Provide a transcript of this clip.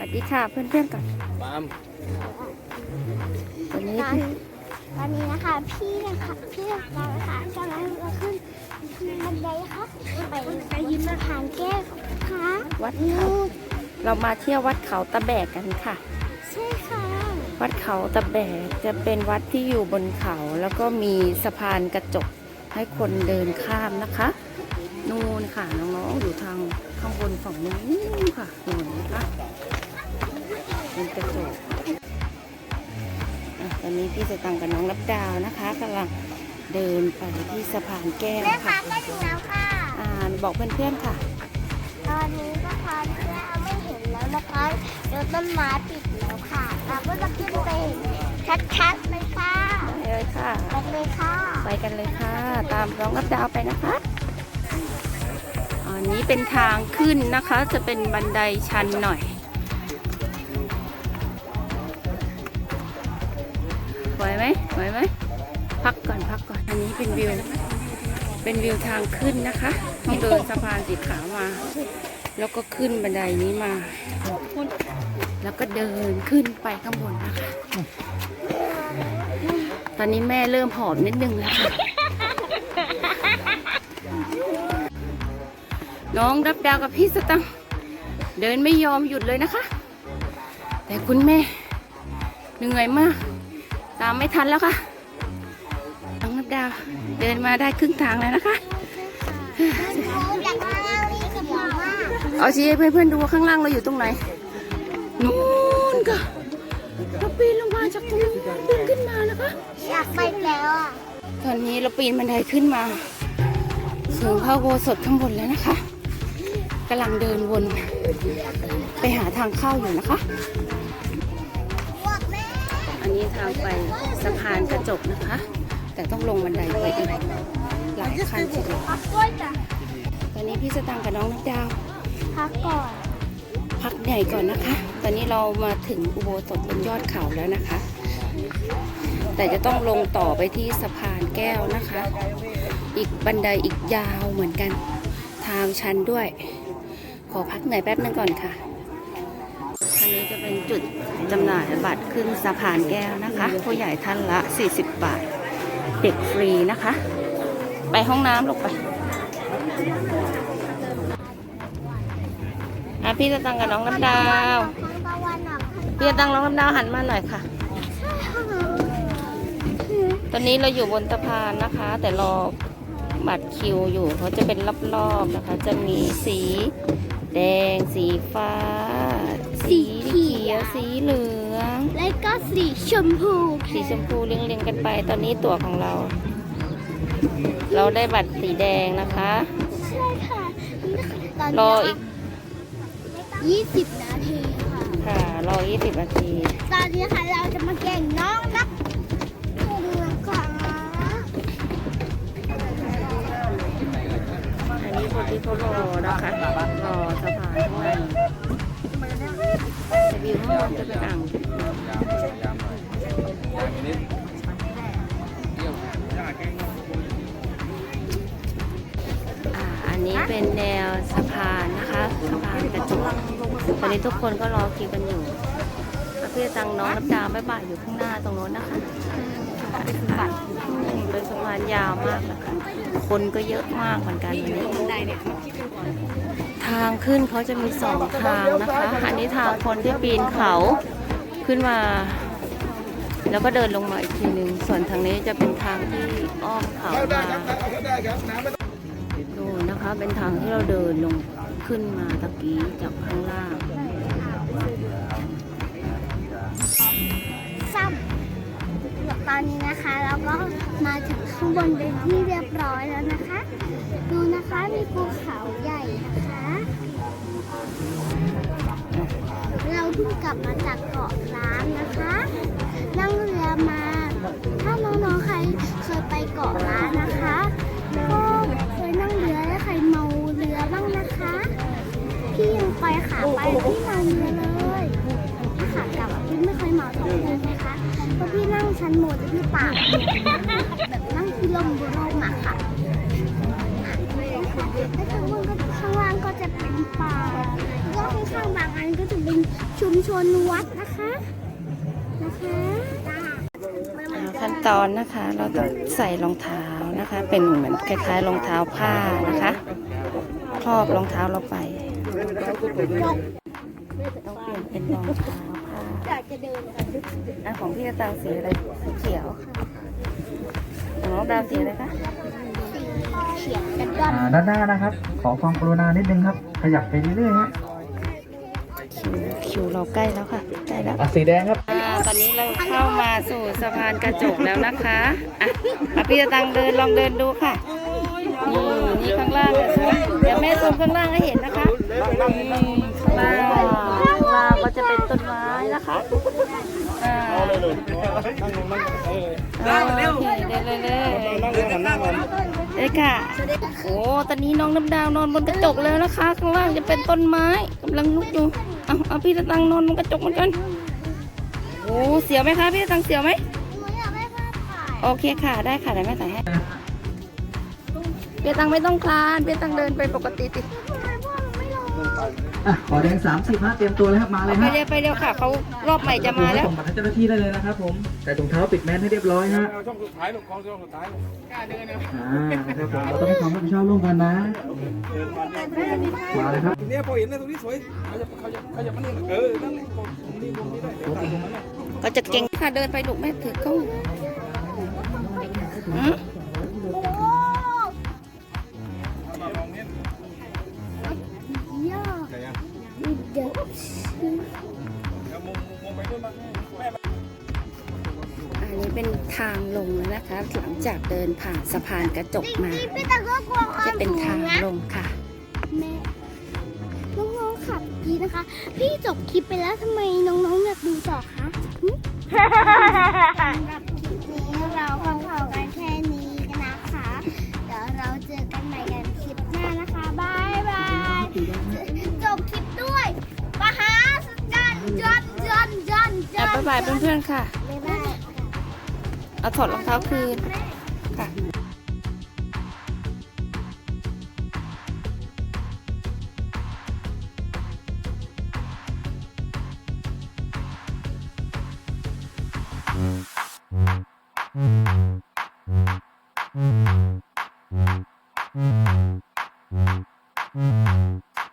วัสดีค่ะเพื่อนๆก่อนปาล์มตอนนี้ตอนตอนนี้นะคะ พี่นะคะพี่เรานะคะกำลังจะขึ้นบันไดค่ะไปไปยิมสะพานแก้วค่ะวัดเขาเรามาเที่ยววัดเขาตะแบกกันค่ะใช่ค่ะวัดเขาตะแบกจะเป็นวัดที่อยู่บนเขาแล้วก็มีสะพานกระจกให้คนเดินข้ามนะคะนู่นค่ะน้องๆอยู่ทางข้างบนฝั่งนู้นค่ะนู่นนะคะ เป็นกระจกอะตอนนี้พี่สตังค์กับน้องรับดาวนะคะกำลังเดินไปที่สะพานแก้วแม่ค่ะคะก็ถึงแล้วค่ะ อ่าบอกเพื่อนๆค่ะ ตอนนี้สะพานแก้วไม่เห็นแล้วนะคะเดี๋ยวต้นไม้ปิดแล้วค่ะ เราก็จะขึ้นไปชัดๆเลยค่ะไปเลยค่ะ ไปเลยค่ะไปกันเลยค่ะ ตามน้องรับดาวไปนะคะอันนี้เป็นทางขึ้นนะคะ จะเป็นบันไดชันหน่อย ไหวไหมไหวไหมพักก่อนพักก่อนอันนี้เป็นวิว เป็นวิวทางขึ้นนะคะต้องเดินสะพานสีขาวมา แล้วก็ขึ้นบันไดนี้มา แล้วก็เดินขึ้นไปข้างบนนะคะ ตอนนี้แม่เริ่มหอบนิดนึงแล้วค่ะน้องรับดาวกับพี่สตังค์เดินไม่ยอมหยุดเลยนะคะ แต่คุณแม่เหนื่อยมาก ตามไม่ทันแล้วค่ะน้องรับดาวเดินมาได้ครึ่งทางแล้วนะคะอยากมาเล่านี่กับหมอมากเอาชี้ให้เพื่อนๆดูว่าข้างล่างเราอยู่ตรงไหนนู่นค่ะเราปีนลงมาจากตรงนู้นปีนขึ้นมานะคะอยากไปแล้วอะตอนนี้เราปีนบันไดขึ้นมาถึงพระอุโบสถข้างบนแล้วนะคะกำลังเดินวน ไปหาทางเข้าอยู่นะคะบวกแม่อั นนี้ทางไปสะพานกระจกนะคะ แต่ต้องลงบันไดไปอีกหลายขั้นทีเดียวพักด้วยจ้ะตอนนี้พี่สตางค์กับน้องนักดาว พักก่อน พักใหญ่ก่อนนะคะ ตอนนี้เรามาถึงอุโบสถบนยอดเขาแล้วนะคะ แต่จะต้องลงต่อไปที่สะพานแก้วนะคะ อีกบันไดอีกยาวเหมือนกัน ทางชันด้วย ขอพักเหนื่อยแป๊บนึงก่อนค่ะ อันนี้จะเป็นจุดจำหน่ายบัตรขึ้นสะพานแก้วนะคะ ผู้ใหญ่ท่านละ 40 บาท เด็กฟรีนะคะ ไปห้องน้ำลงไปอะพี่จะตังกับน้องน้ำดาว พี่จะตังน้องน้ำดาวหันมาหน่อยค่ะ ตอนนี้เราอยู่บนสะพานนะคะ แต่รอบัตรคิวอยู่เขาจะเป็นรอบๆนะคะ จะมีสีแดงสีฟ้า สีเขียวสีเหลือง แล้วก็สีชมพูสีชมพูเรียงๆกันไปตอนนี้ตั๋วของเรา เราได้บัตรสีแดงนะคะ ใช่ค่ะตอนรนี้ออีกยี่สิบนาทีค่ะค่ะรอ20นาที ตอนนี้ค่ะเราจะมาแข่งน้องนักคุณค่ะอันนี้คนที่เขารอนะคะรอสะพานข้างใน แต่วิวข้างบนจะเป็นอ่างอันนี้เป็นแนวสะพานนะคะสะพานกระจกตอนนี้ทุกคนก็รอคิวกันอยู่แล้วพี่ตังน้องรับดาวบ๊ายบายอยู่ข้างหน้าตรงโน้นนะคะเป็นสะพานยาวมากนะคะคนก็เยอะมากเหมือนกันวันนี้างขึ้นเขาจะมีสองทางนะคะอันนี้ทางคนที่ปีนเขาขึ้นมา แล้วก็เดินลงมาอีกทีหนึ่งส่วนทางนี้จะเป็นทางที่อ้อมเขามาดูนะคะเป็นทางที่เราเดินลงขึ้นมาตะกี้จากข้างล่างซ้ำตอนนี้นะคะเราก็มาถึงข้างบนเป็นที่เรียบร้อยแล้วนะคะ ดูนะคะมีภูเขาใหญ่นะคะ เราเพิ่งกลับมาจากเกาะล้านนะคะ นั่งเรือมา ถ้าน้องๆใครเคยไปเกาะล้านนะคะก็เคยนั่งเรือแล้วใครเมาเรือบ้างนะคะ พี่ยังไปขาไปพี่เมาเรือเลยถ้าขากลับอะพี่ไม่เคยเมาท้องเรือนะคะเพราะพี่นั่งชั้นบนแล้วพี่ปากแบบนั่งที่ลมบนลมอะค่ะ แล้วข้างบนก็ข้างล่างก็จะเป็นป่าแล้วข้างๆบางอันก็จะเป็นชุมชนวัดนะคะนะคะขั้นตอนนะคะเราต้องใส่รองเท้านะคะ เป็นเหมือนคล้ายๆรองเท้าผ้านะคะครอบรองเท้าเราไปต้องเปลี่ยนเป็นรองเท้าผ้าจะเดินอะของพี่ตาสีอะไรสีเขียวของน้องดาวสีอะไรคะ เขียนกันก่อนอ่าด้านหน้านะครับ ขอความกรุณานิดนึงครับ ขยับไปเรื่อยๆฮะคิวคิวเราใกล้แล้วค่ะใกล้แล้วอะสีแดงครับอ่าตอนนี้เราเข้ามาสู่สะพานกระจกแล้วนะคะอะอะพี่ตังเดินลองเดินดูค่ะนี่นี่ข้างล่างอะเดี๋ยวแม่ซูมข้างล่างให้เห็นนะคะนี่ข้างล่างข้างล่างก็จะเป็นต้นไม้นะคะ อ่าอ่าโอเคเดินเลยเลยเลยค่ะ โอ้ตอนนี้น้องน้ำดาวนอนบนกระจกแล้วนะคะ ข้างล่างจะเป็นต้นไม้กำลังลุกอยู่เอาเอาพี่ตังนอนบนกระจกเหมือนกันโอ้เสียวไหมคะพี่ตังเสียวไหมโอเคค่ะได้ค่ะเดี๋ยวแม่ถ่ให้เปียตังไม่ต้องคลานเปียตังเดินไปปกติติ อหนูไม่ลงอะขอแดง30ฮะเตรียมตัวเลยครับมาเลยไปฮะเร็วไปเร็วค่ะเขารอบใหม่จะมาแล้ว ส่งบัตรให้เจ้าหน้าที่ได้เลยนะครับผมใส่ถุงเท้าปิดแมสให้เรียบร้อยฮะ เอาช่องสุดท้ายลูกกองช่องสุดท้ายลูกกล้าเดินเนี่ยอ่านะครับผมเราต้องให้ความรับผิดชอบร่วมกันนะมาเลยครับ เนี่ยพอเห็นเลยตรงนี้สวยเขาจะเขาจะเขาจะมานี่เออนั่นนี่ผมนี่ผมนี่ได้เดี๋ยวตรงนั้นน่ะ ก็จะเก่งค่ะเดินไปลูกแม่ถือกล้องหืม อันนี้เป็นทางลงแล้วนะคะ หลังจากเดินผ่านสะพานกระจกมาพี่ตาก็กลัวควาจะมเป็นสูทางงนะลงค่ะแม่น้องๆขับดีนะคะ พี่จบคลิปไปแล้วทำไมน้องๆอยากดูต่อคะหึสำหรับคลิปนี้เราก็พอกันายบายเพื่อนๆค่ะ บ๊ายบาย เอาถอดรองเท้าคืน